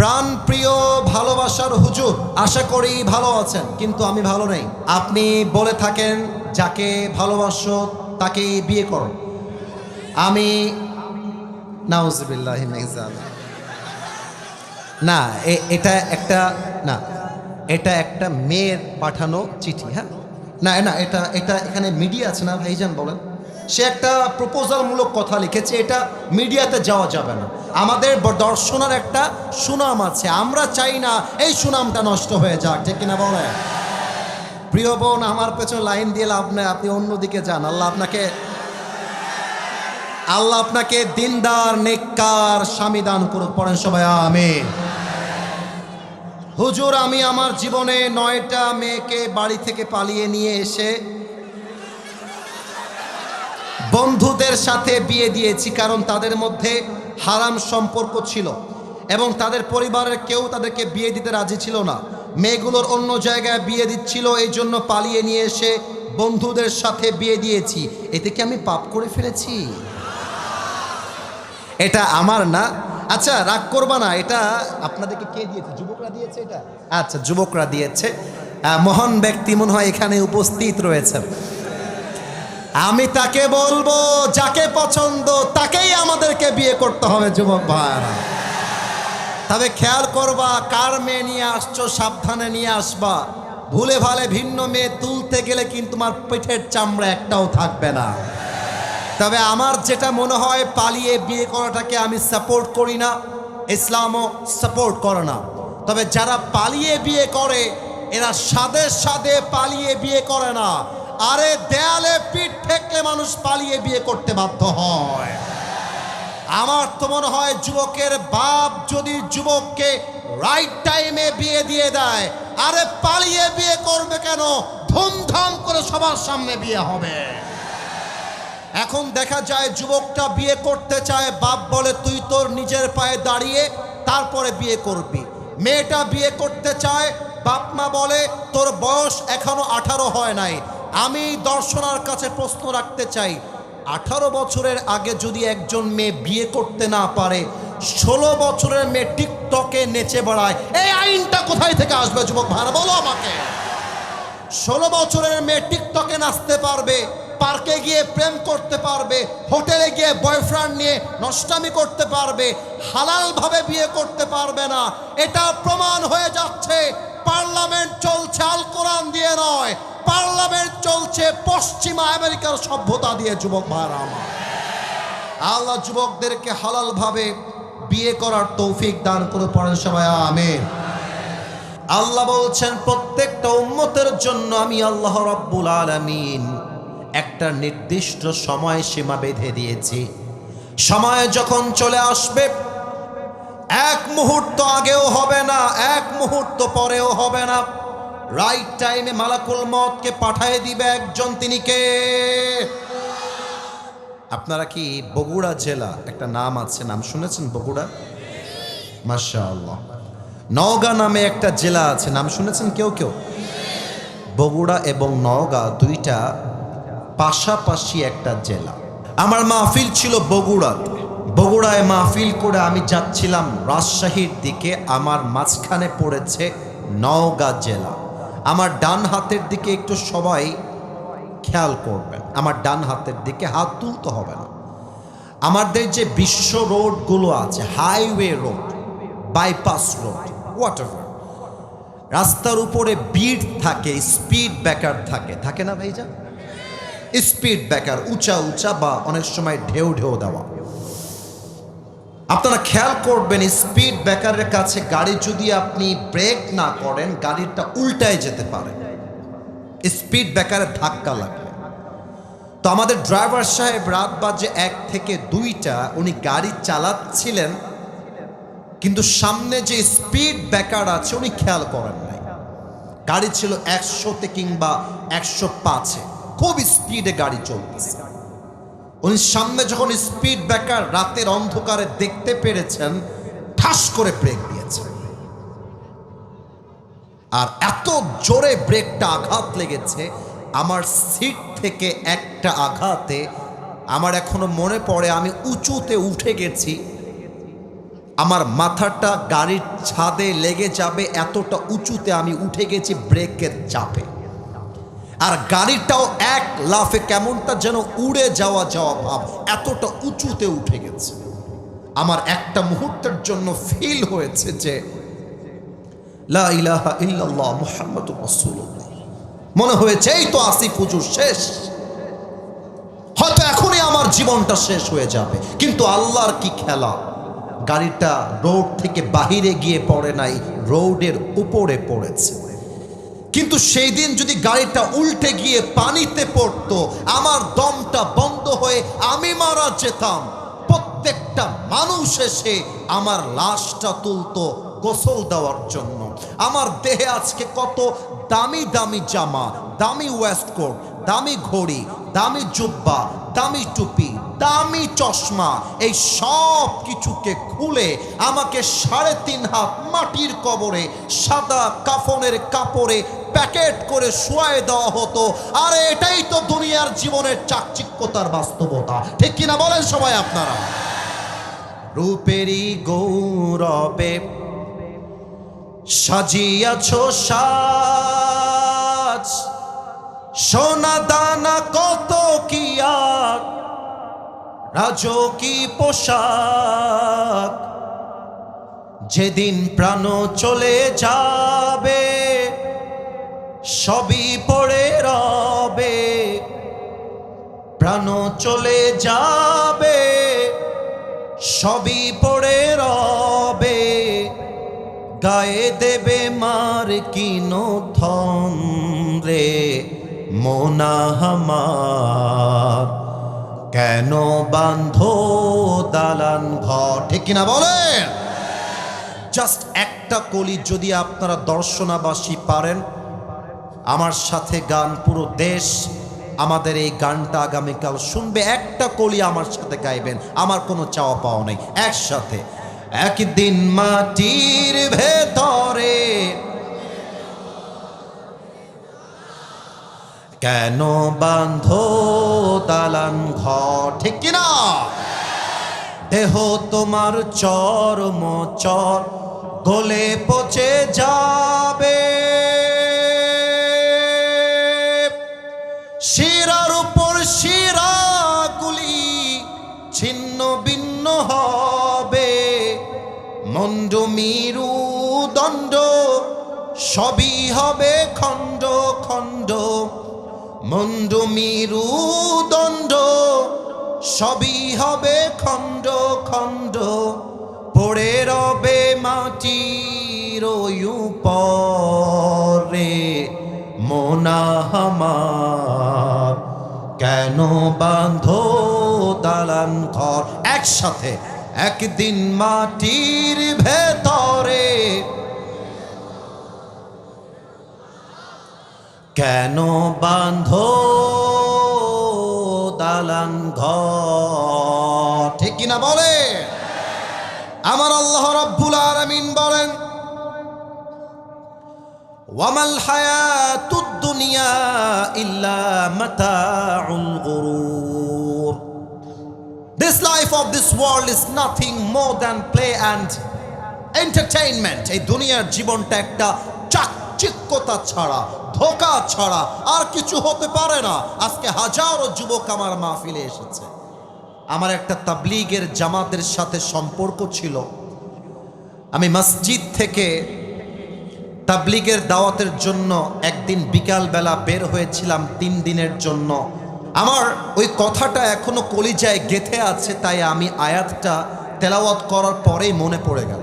প্রাণ প্রিয় ভালোবাসার হুজুর, আশা করি ভালো আছেন, কিন্তু আমি ভালো নেই। আপনি বলে থাকেন, যাকে ভালোবাসো তাকে বিয়ে করো। আমি, নাউজবিল্লাহ না এটা একটা, না, এটা একটা মেয়ের পাঠানো চিঠি হ্যাঁ? না না, এটা এটা এখানে মিডিয়া আছে না, ভাইজান বলেন। সে একটা প্রপোজালমূলক কথা লিখেছে, এটা মিডিয়াতে যাওয়া যাবে না। আমাদের দর্শনার একটা সুনাম আছে, আমরা চাই না এই সুনামটা নষ্ট হয়ে যাক, ঠিক কিনা বলে প্রিয় বোন, আমার পেছনে লাইন দিয়ে লাভ নেই, আপনি অন্যদিকে যান, আল্লাহ আপনাকে আল্লাহ আপনাকে দিনদার, নেককার স্বামী দান করুক, পড়েন সবাই আমি হুজুর, আমি আমার জীবনে নয়টা মেয়েকে বাড়ি থেকে পালিয়ে নিয়ে এসে বন্ধুদের সাথে বিয়ে দিয়েছি কারণ তাদের মধ্যে হারাম সম্পর্ক ছিল এবং তাদের পরিবারের কেউ তাদেরকে বিয়ে দিতে রাজি ছিল না। মেয়েগুলোর অন্য জায়গায় বিয়ে দিচ্ছিল, এই জন্য পালিয়ে নিয়ে এসে বন্ধুদের সাথে বিয়ে দিয়েছি। এতে কি আমি পাপ করে ফেলেছি? এটা আমার না। আচ্ছা রাগ করবা না, এটা আপনাদেরকে কে দিয়েছে? যুবকরা দিয়েছে এটা? আচ্ছা যুবকরা দিয়েছে। মহান ব্যক্তি মনে হয় এখানে উপস্থিত রয়েছেন। আমি তাকে বলব, যাকে পছন্দ, তাকেই আমাদেরকে বিয়ে করতে হবে, যুবক ভাইরা তবে খেয়াল করবা, কার মেয়ে নিয়ে আসছো, সাবধানে নিয়ে আসবা। ভুলে ভালে ভিন্ন মেয়ে তুলতে গেলে কিন্তু তোমার পেটের চামড়া একটাও থাকবে না। তবে আমার যেটা মনে হয়, পালিয়ে বিয়ে করাটাকে আমি সাপোর্ট করি না, ইসলামও সাপোর্ট করে না। তবে যারা পালিয়ে বিয়ে করে, এরা সাদে সাদে পালিয়ে বিয়ে করে না। আরে দেয়ালে পিঠ ঠেকলে মানুষ পালিয়ে বিয়ে করতে বাধ্য হয়। আমার তো মনে হয় যুবকের বাপ যদি যুবককে রাইট টাইমে বিয়ে দিয়ে দেয়, আরে পালিয়ে বিয়ে করবে কেন? ধুমধাম করে সবার সামনে বিয়ে হবে। এখন দেখা যায় যুবকটা বিয়ে করতে চায়, বাপ বলে, তুই তোর নিজের পায়ে দাঁড়িয়ে তারপরে বিয়ে করবি। মেয়েটা বিয়ে করতে চায়, বাপ মা বলে, তোর বয়স এখনও আঠারো হয় নাই। আমি দর্শনার কাছে প্রশ্ন রাখতে চাই। আঠারো বছরের আগে যদি একজন মেয়ে বিয়ে করতে না পারে, ষোলো বছরের মেয়ে টিকটকে নেচে বেড়ায়, এই আইনটা কোথায় থেকে আসবে, যুবক ভাড়া বলো আমাকে। ষোলো বছরের মেয়ে টিকটকে নাচতে পারবে, পার্কে গিয়ে প্রেম করতে পারবে, হোটেলে গিয়ে বয়ফ্রেন্ড নিয়ে নষ্টামি করতে পারবে, হালালভাবে বিয়ে করতে পারবে না। এটা প্রমাণ হয়ে যাচ্ছে, পার্লামেন্ট চলছে, আল কোরআন দিয়ে নয়। পার্লামেন্ট চলছে, পশ্চিমা আমেরিকার সভ্যতা দিয়ে, যুবক ভাইরা আমার। আল্লাহ যুবকদেরকে হালালভাবে বিয়ে করার তৌফিক দান করে পড়েন সবাই, আমেন। আল্লাহ বলছেন, প্রত্যেকটা উম্মতের জন্য আমি আল্লাহ রব্বুল আলামিন একটা নির্দিষ্ট সময় সীমা বেঁধে দিয়েছি। সময় যখন চলে আসবে, এক মুহূর্ত আগেও হবে না, এক মুহূর্ত পরেও হবে না। রাইট টাইমে মালাকুল মতকে পাঠিয়ে দিবে একজন তিনি কে? আপনারা কি বগুড়া জেলা? একটা নাম আছে, নাম শুনেছেন বগুড়া? মাশা আল্লাহ নওগাঁ নামে একটা জেলা আছে, নাম শুনেছেন কেউ কেউ? বগুড়া এবং নওগাঁ দুইটা পাশাপাশি একটা জেলা। আমার মাহফিল ছিল বগুড়াতে বগুড়ায় মাহফিল করে আমি যাচ্ছিলাম রাজশাহীর দিকে, আমার মাঝখানে পড়েছে নওগাঁ জেলা। আমার ডান হাতের দিকে একটু সবাই খেয়াল করবেন আমার ডান হাতের দিকে হাত তুলতে হবে না। আমাদের যে বিশ্ব রোডগুলো আছে, হাইওয়ে রোড, বাইপাস রোড হোয়াট রাস্তার উপরে বিড থাকে স্পিড ব্রেকার থাকে। থাকে না ভাইজা স্পিড ব্রেকার উঁচা উঁচা বা অনেক সময় ঢেউ ঢেউ দেওয়া। আপনারা খেয়াল করবেন স্পিড ব্রেকারের কাছে গাড়ি যদি আপনি ব্রেক না করেন, গাড়িটা উল্টায় যেতে পারে। স্পিড ব্রেকারে ধাক্কা লাগবে। তো আমাদের ড্রাইভার সাহেব রাত বাজে এক থেকে দুইটা, উনি গাড়ি চালাচ্ছিলেন, কিন্তু সামনে যে স্পিড ব্রেকার আছে, উনি খেয়াল করেন নাই। গাড়ি ছিল একশোতে কিংবা একশো পাঁচে। খুব স্পিডে গাড়ি চলতেছে। উনি সামনে যখন স্পিড ব্রেকার রাতের অন্ধকারে দেখতে পেরেছেন, ঠাস করে ব্রেক দিয়েছেন। আর এত জোরে ব্রেকটা আঘাত লেগেছে, আমার সিট থেকে একটা আঘাতে আমার এখনও মনে পড়ে আমি উঁচুতে উঠে গেছি। আমার মাথাটা গাড়ির ছাদে লেগে যাবে, এতটা উঁচুতে আমি উঠে গেছি ব্রেকের চাপে। আর গাড়িটাও এক লাফে কেমনটা যেন উড়ে যাওয়া যাওয়া ভাব এতটা উঁচুতে উঠে গেছে। আমার একটা মুহূর্তের জন্য ফিল হয়েছে যে মনে হয়েছে, এই তো আসিফ হুজুর শেষ। হয়তো এখনই আমার জীবনটা শেষ হয়ে যাবে। কিন্তু আল্লাহর কি খেলা? গাড়িটা রোড থেকে বাহিরে গিয়ে পড়ে নাই, রোডের উপরে পড়েছে। কিন্তু সেই দিন যদি গাড়িটা উল্টে গিয়ে পানিতে পড়তো, আমার দমটা বন্ধ হয়ে আমি মারা যেতাম। প্রত্যেকটা মানুষ এসে আমার লাশটা তুলতো গোসল দেওয়ার জন্য। আমার দেহে আজকে কত দামি দামি জামা, দামি ওয়েস্টকোট দামি ঘড়ি, দামি জুব্বা, দামি টুপি, দামি চশমা, এই সব কিছুকে খুলে আমাকে সাড়ে তিন হাত মাটির কবরে সাদা কাফনের কাপড়ে প্যাকেট করে শুয়ায় দেওয়া হতো। আর এটাই তো দুনিয়ার জীবনের চাকচিক্যতার বাস্তবতা। ঠিক কিনা বলেন সবাই আপনারা? রূপেরই গৌরবে সাজিয়াছ সাজ। সোনা দানা কত কি আর রাজকি পোশাক। যেদিন প্রাণ চলে যাবে সবই পড়ে রবে, প্রাণ চলে যাবে। সবই পড়ে রবে, গায়ে দেবে মার কিনো ধন রে মোনাহামার কেন বান্ধো দালান ঘর? ঠিক কিনা বলেন? জাস্ট একটা কলি যদি আপনারা দর্শনাবাসী পারেন আমার সাথে গান, পুরো দেশ আমাদের এই গানটা আগামীকাল শুনবে। একটা কলি আমার সাথে গাইবেন, আমার কোনো চাওয়া পাওয়া নেই। একসাথে, একদিন মাটির ভেতরে কেন বান্ধ দালান ঘর? ঠিক কিনা? দেহ তোমার চরম চর, গলে পচে যাবে। শিরার উপর শিরাগুলি ছিন্ন ভিন্ন হবে। মন্ড মিরু দণ্ড, সবই হবে খণ্ড খণ্ড। মন্ড মিরু দণ্ড, সবই হবে খণ্ড খণ্ড। পড়ে রবে মাটির পরে মোনাহামার কেন বাঁধো দালান ঘর একসাথে? একদিন মাটির ভেতরে। কেন বাঁধো দালান ঘর? ঠিক কিনা বলে? আমার আল্লাহ রাব্বুল আলামিন বলেন, ওয়ামাল হায়াতুদ দুনিয়া ইল্লা মাতাউল গুরুর। This life of this world is nothing more than play and entertainment. এই দুনিয়ার জীবনটা একটা চাকচিক্যতা ছাড়া, ধোকা ছাড়া আর কিছু হতে পারে না। আজকে হাজারো যুবক আমার মাহফিলে এসেছে। আমার একটা তাবলিগের জামাতের সাথে সম্পর্ক ছিল। আমি মসজিদ থেকে তাবলিগের দাওয়াতের জন্য একদিন বিকালবেলা বের হয়েছিলাম তিন দিনের জন্য। আমার ওই কথাটা এখনও কলিজায় গেথে আছে, তাই আমি আয়াতটা তেলাওয়াত করার পরেই মনে পড়ে গেল।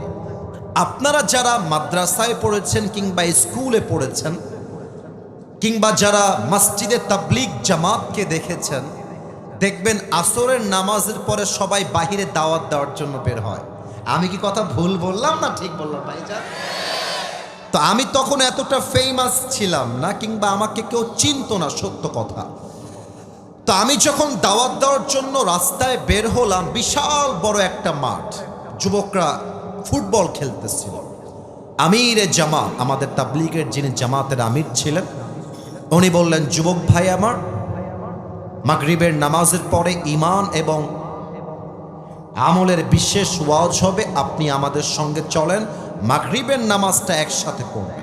আপনারা যারা মাদ্রাসায় পড়েছেন কিংবা স্কুলে পড়েছেন, কিংবা যারা মসজিদে তাবলিগ জামাতকে দেখেছেন, দেখবেন আসরের নামাজের পরে সবাই বাহিরে দাওয়াত দেওয়ার জন্য বের হয়। আমি কি কথা ভুল বললাম না ঠিক বললাম, ভাইজান? তো আমি তখন এতটা ফেমাস ছিলাম না, কিংবা আমাকে কেউ চিনতো না সত্য কথা। তো আমি যখন দাওয়াত দেওয়ার জন্য রাস্তায় বের হলাম, বিশাল বড় একটা মাঠ, যুবকরা ফুটবল খেলতেছিল। আমির জামা আমাদের তাবলিগের যিনি জামাতের আমির ছিলেন, উনি বললেন, যুবক ভাই আমার, মাগরিবের নামাজের পরে ইমান এবং আমলের বিশেষ ওয়াজ হবে, আপনি আমাদের সঙ্গে চলেন মাগরিবের নামাজটা একসাথে পড়বে।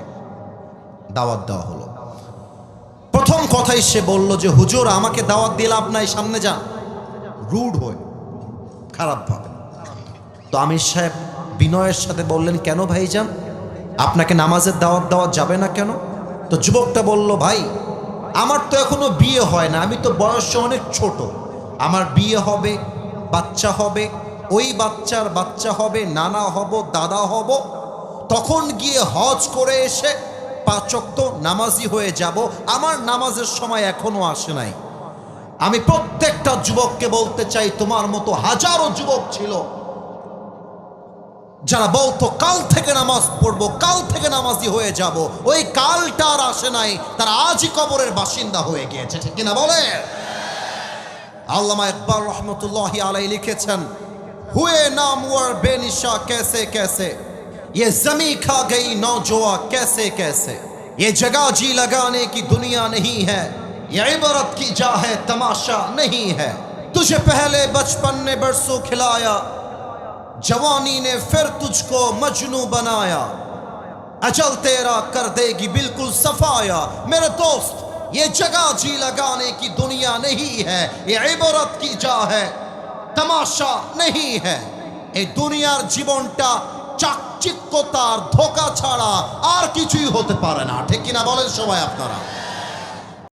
দাওয়াত দেওয়া হলো। প্রথম কথাই সে বলল যে, হুজুর, আমাকে দাওয়াত দিয়ে লাভ নাই, সামনে যান। রুড হয়ে খারাপভাবে তো আমির সাহেব বিনয়ের সাথে বললেন, কেন ভাই যান আপনাকে নামাজের দাওয়াত দেওয়া যাবে না কেন? তো যুবকটা বলল, ভাই, আমার তো এখনও বিয়ে হয় না, আমি তো বয়সে অনেক ছোট। আমার বিয়ে হবে, বাচ্চা হবে, ওই বাচ্চার বাচ্চা হবে, নানা হব, দাদা হব তখন গিয়ে হজ করে এসে পাচক্ত নামাজি হয়ে যাব। আমার নামাজের সময় এখনও আসে নাই। আমি প্রত্যেকটা যুবককে বলতে চাই, তোমার মতো হাজারো যুবক ছিল যারা বলতো, কাল থেকে নামাজ পড়ব, কাল থেকে নামাজি হয়ে যাব। ওই কালটা আর আসে নাই, তারা আজই কবরের বাসিন্দা হয়ে গিয়েছে, ঠিক কিনা বলে? আল্লামা ইকবাল রহমতুল্লাহ আলাই লিখেছেন, হুয়ে নাম ওয়ার বেনিশা কেসে কেসে। ये जमी खा गई नौजवा कैसे कैसे ये जगह जी लगाने की दुनिया नहीं है ये इबरत की जा है तमाशा नहीं है तुझे पहले बचपन ने बरसों खिलाया जवानी ने फिर तुझको मजनू बनाया अजल तेरा कर देगी बिल्कुल सफाया मेरे दोस्त ये जगह जी लगाने की दुनिया नहीं है ये इबरत की जा है তামাশা নেই হ্যাঁ এই দুনিয়ার জীবনটা চাকচিক্যতার ধোকা ছাড়া আর কিছুই হতে পারে না। ঠিক কিনা বলেন সবাই আপনারা?